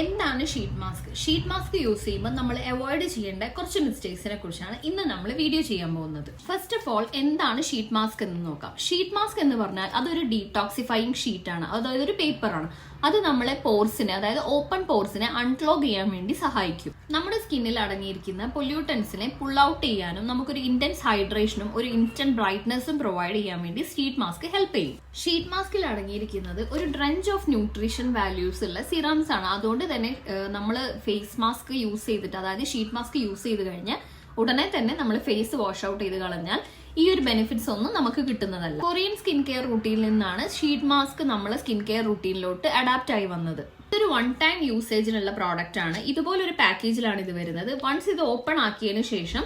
എന്താണ് sheet mask sheet mask use ചെയ്യുമ്പോൾ നമ്മൾ അവോയ്ഡ് ചെയ്യേണ്ട കുറച്ച് മിസ്റ്റേക്സിനെ കുറിച്ചാണ് ഇന്ന് നമ്മൾ വീഡിയോ ചെയ്യാൻ പോകുന്നത്. ഫസ്റ്റ് ഓഫ് ഓൾ എന്താണ് ഷീറ്റ് മാസ്ക് എന്ന് നോക്കാം. ഷീറ്റ് മാസ്ക് എന്ന് പറഞ്ഞാൽ അതൊരു ഡീടോക്സിഫൈയിങ് ഷീറ്റ് ആണ്. അതായത് ഒരു പേപ്പറാണ് അത് നമ്മളെ പോർസിനെ അതായത് ഓപ്പൺ പോർസിനെ അൺക്ലോഗ് ചെയ്യാൻ വേണ്ടി സഹായിക്കും. നമ്മുടെ സ്കിന്നിൽ അടങ്ങിയിരിക്കുന്ന പൊല്യൂട്ടൻസിനെ പുൾ ഔട്ട് ചെയ്യാനും നമുക്കൊരു ഇന്റൻസ് ഹൈഡ്രേഷനും ഒരു ഇൻസ്റ്റന്റ് ബ്രൈറ്റ്നസും പ്രൊവൈഡ് ചെയ്യാൻ വേണ്ടി ഷീറ്റ് മാസ്ക് ഹെൽപ്പ് ചെയ്യും. ഷീറ്റ് മാസ്കിൽ അടങ്ങിയിരിക്കുന്നത് ഒരു ഡ്രഞ്ച് ഓഫ് ന്യൂട്രീഷൻ വാല്യൂസ് ഉള്ള സിറംസ് ആണ്. അതുകൊണ്ട് തന്നെ നമ്മൾ ഫേസ് മാസ്ക് യൂസ് ചെയ്തിട്ട് അതായത് ഷീറ്റ് മാസ്ക് യൂസ് ചെയ്ത് കഴിഞ്ഞാൽ ഉടനെ തന്നെ നമ്മൾ ഫേസ് വാഷ് ഔട്ട് ചെയ്ത് കളഞ്ഞാൽ ഈ ഒരു ബെനിഫിറ്റ്സ് ഒന്നും നമുക്ക് കിട്ടുന്നതല്ല. കൊറിയൻ സ്കിൻ കെയർ റൂട്ടീനിൽ നിന്നാണ് ഷീറ്റ് മാസ്ക് നമ്മളെ സ്കിൻ കെയർ റൂട്ടീനിലോട്ട് അഡാപ്റ്റ് ആയി വന്നത്. ഇതൊരു വൺ ടൈം യൂസേജിനുള്ള പ്രോഡക്റ്റ് ആണ്. ഇതുപോലൊരു പാക്കേജിലാണ് ഇത് വരുന്നത്. വൺസ് ഇത് ഓപ്പൺ ആക്കിയതിനു ശേഷം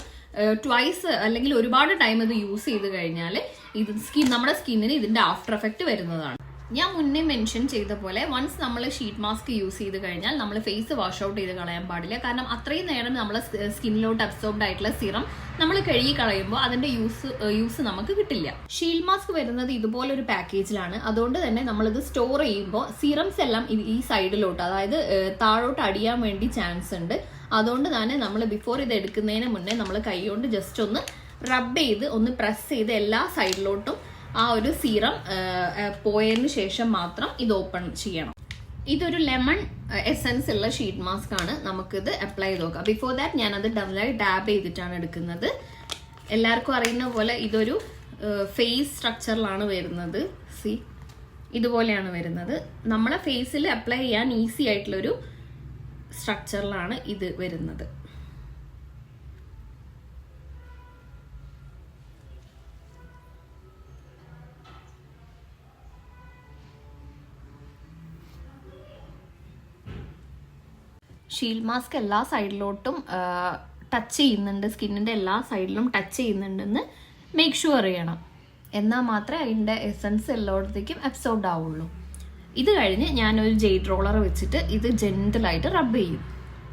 ട്വൈസ് അല്ലെങ്കിൽ ഒരുപാട് ടൈം ഇത് യൂസ് ചെയ്ത് കഴിഞ്ഞാൽ ഇത് സ്കിൻ നമ്മുടെ സ്കിന്നിന് ഇതിന്റെ ആഫ്റ്റർ എഫക്റ്റ് വരുന്നതാണ്. ഞാൻ മുന്നേ മെൻഷൻ ചെയ്ത പോലെ വൺസ് നമ്മൾ ഷീറ്റ് മാസ്ക് യൂസ് ചെയ്ത് കഴിഞ്ഞാൽ നമ്മൾ ഫേസ് വാഷ് ഔട്ട് ചെയ്ത് കളയാൻ പാടില്ല. കാരണം അത്രയും നേരം നമ്മൾ സ്കിന്നിലോട്ട് അബ്സോർബ്ഡ് ആയിട്ടുള്ള സിറം നമ്മൾ കഴുകി കളയുമ്പോൾ അതിന്റെ യൂസ് യൂസ് നമുക്ക് കിട്ടില്ല. ഷീൽ മാസ്ക് വരുന്നത് ഇതുപോലെ ഒരു പാക്കേജിലാണ് അതുകൊണ്ട് തന്നെ നമ്മളിത് സ്റ്റോർ ചെയ്യുമ്പോൾ സിറംസ് എല്ലാം ഈ- സൈഡിലോട്ട് അതായത് താഴോട്ട് അടിയാൻ വേണ്ടി ചാൻസ് ഉണ്ട്. അതുകൊണ്ട് തന്നെ നമ്മൾ ബിഫോർ ഇത് എടുക്കുന്നതിന് മുന്നേ നമ്മൾ കൈ കൊണ്ട് ജസ്റ്റ് ഒന്ന് റബ്ബ് ചെയ്ത് ഒന്ന് പ്രസ് ചെയ്ത് എല്ലാ സൈഡിലോട്ടും ആ ഒരു സീറം പോയതിനു ശേഷം മാത്രം ഇത് ഓപ്പൺ ചെയ്യണം. ഇതൊരു ലെമൺ എസെൻസ് ഉള്ള ഷീറ്റ് മാസ്ക് ആണ്. നമുക്കിത് അപ്ലൈ ചെയ്ത് നോക്കാം. ബിഫോർ ദാറ്റ് ഞാനത് ഡബിളായി ഡാബ് ചെയ്തിട്ടാണ് എടുക്കുന്നത്. എല്ലാവർക്കും അറിയുന്ന പോലെ ഇതൊരു ഫേസ് സ്ട്രക്ചറിലാണ് വരുന്നത്. സി ഇതുപോലെയാണ് വരുന്നത്. നമ്മളെ ഫേസിൽ അപ്ലൈ ചെയ്യാൻ ഈസി ആയിട്ടുള്ളൊരു സ്ട്രക്ചറിലാണ് ഇത് വരുന്നത്. ഷീൽഡ് മാസ്ക് എല്ലാ സൈഡിലോട്ടും ടച്ച് ചെയ്യുന്നുണ്ട്. സ്കിന്നിന്റെ എല്ലാ സൈഡിലും ടച്ച് ചെയ്യുന്നുണ്ടെന്ന് മേക്ക് ഷുവർ ചെയ്യണം എന്നാൽ മാത്രമേ അതിന്റെ എസൻസ് എല്ലായിടത്തേക്കും അബ്സോർഡ് ആവുള്ളൂ. ഇത് കഴിഞ്ഞ് ഞാനൊരു ജെയ്ഡ് റോളർ വെച്ചിട്ട് ഇത് ജെന്റലായിട്ട് റബ്ബ് ചെയ്യും.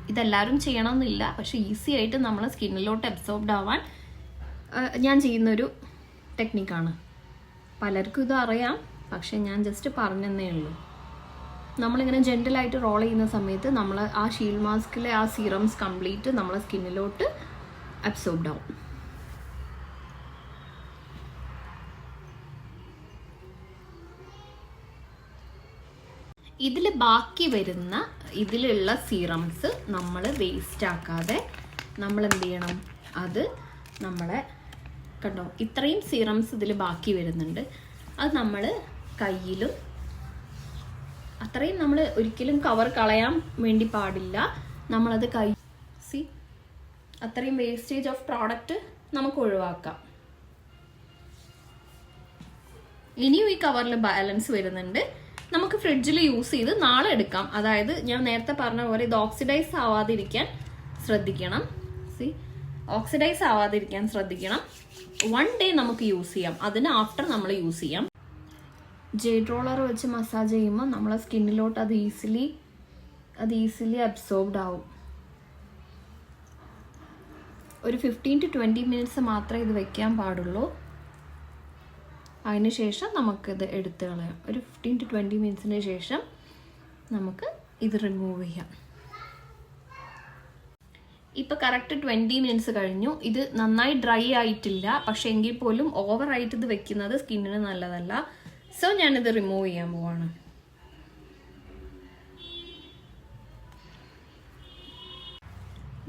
ഇതെല്ലാവരും ചെയ്യണമെന്നില്ല. പക്ഷെ ഈസി ആയിട്ട് നമ്മളെ സ്കിന്നിലോട്ട് അബ്സോർബ്ഡ് ആവാൻ ഞാൻ ചെയ്യുന്നൊരു ടെക്നിക്കാണ് പലർക്കും ഇത് അറിയാം. പക്ഷെ ഞാൻ ജസ്റ്റ് പറഞ്ഞെന്നേ ഉള്ളൂ. നമ്മളിങ്ങനെ ജെന്റലായിട്ട് റോൾ ചെയ്യുന്ന സമയത്ത് നമ്മൾ ആ ഷീൽഡ് മാസ്കിലെ ആ സീറംസ് കംപ്ലീറ്റ് നമ്മളെ സ്കിന്നിലോട്ട് അബ്സോർബ്ഡ് ആവും. ഇതിൽ ബാക്കി വരുന്ന ഇതിലുള്ള സീറംസ് നമ്മൾ വേസ്റ്റ് ആക്കാതെ നമ്മൾ എന്ത് ചെയ്യണം അത് നമ്മളെ കണ്ടോ? ഇത്രയും സീറംസ് ഇതിൽ ബാക്കി വരുന്നുണ്ട്. അത് നമ്മൾ കയ്യിലും അത്രയും നമ്മൾ ഒരിക്കലും കവർ കളയാൻ വേണ്ടി പാടില്ല. നമ്മളത് കൈ സി അത്രയും വേസ്റ്റേജ് ഓഫ് പ്രോഡക്റ്റ് നമുക്ക് ഒഴിവാക്കാം. ഇനിയും ഈ കവറിൽ ബാലൻസ് വരുന്നുണ്ട്. നമുക്ക് ഫ്രിഡ്ജിൽ യൂസ് ചെയ്ത് നാളെ എടുക്കാം. അതായത് ഞാൻ നേരത്തെ പറഞ്ഞ പോലെ ഇത് ഓക്സിഡൈസ് ആവാതിരിക്കാൻ ശ്രദ്ധിക്കണം. സി ഓക്സിഡൈസ് ആവാതിരിക്കാൻ ശ്രദ്ധിക്കണം. വൺ ഡേ നമുക്ക് യൂസ് ചെയ്യാം. അതിന് ആഫ്റ്റർ നമ്മൾ യൂസ് ചെയ്യാം. ജെയ്ഡ് റോളർ വെച്ച് മസാജ് ചെയ്യുമ്പോൾ നമ്മളെ സ്കിന്നിലോട്ട് അത് ഈസിലി അത് ഈസിലി അബ്സോർബ്ഡ് ആവും. ഒരു ഫിഫ്റ്റീൻ ടു ട്വന്റി മിനിറ്റ്സ് മാത്രമേ ഇത് വെക്കാൻ പാടുള്ളൂ. അതിനുശേഷം നമുക്കിത് എടുത്ത് കളയാം. ഒരു ഫിഫ്റ്റീൻ ടു ട്വന്റി മിനിറ്റ്സിന് ശേഷം നമുക്ക് ഇത് റിമൂവ് ചെയ്യാം. ഇപ്പോൾ കറക്റ്റ് ട്വന്റി മിനിറ്റ്സ് കഴിഞ്ഞു. ഇത് നന്നായി ഡ്രൈ ആയിട്ടില്ല. പക്ഷേ എങ്കിൽ പോലും ഓവറായിട്ട് ഇത് വെക്കുന്നത് സ്കിന്നിന് നല്ലതല്ല. സോ ഞാനിത് റിമൂവ് ചെയ്യാൻ പോവാണ്.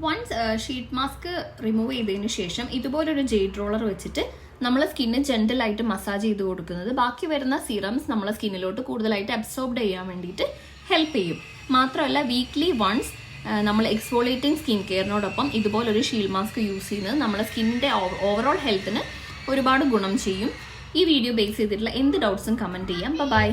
വൺസ് ഷീറ്റ് മാസ്ക് റിമൂവ് ചെയ്തതിന് ശേഷം ഇതുപോലൊരു ജെയ്ഡ് റോളർ വെച്ചിട്ട് നമ്മൾ സ്കിന്ന് ജെന്റലായിട്ട് മസാജ് ചെയ്ത് കൊടുക്കുന്നത്. ബാക്കി വരുന്ന സിറംസ് നമ്മളെ സ്കിന്നിലോട്ട് കൂടുതലായിട്ട് അബ്സോർബ്ഡ് ചെയ്യാൻ വേണ്ടിയിട്ട് ഹെൽപ്പ് ചെയ്യും. മാത്രമല്ല വീക്ക്ലി വൺസ് നമ്മൾ എക്സ്പോളേറ്റിംഗ് സ്കിൻ കെയറിനോടൊപ്പം ഇതുപോലൊരു ഷീൽ മാസ്ക് യൂസ് ചെയ്യുന്നത് നമ്മളെ സ്കിന്നിന്റെ ഓവറോൾ ഹെൽത്തിന് ഒരുപാട് ഗുണം ചെയ്യും. ഈ വീഡിയോ ബേസ് ചെയ്തിട്ടുള്ള എന്ത് ഡൗട്ട്സും കമന്റ് ചെയ്യാം. ബൈ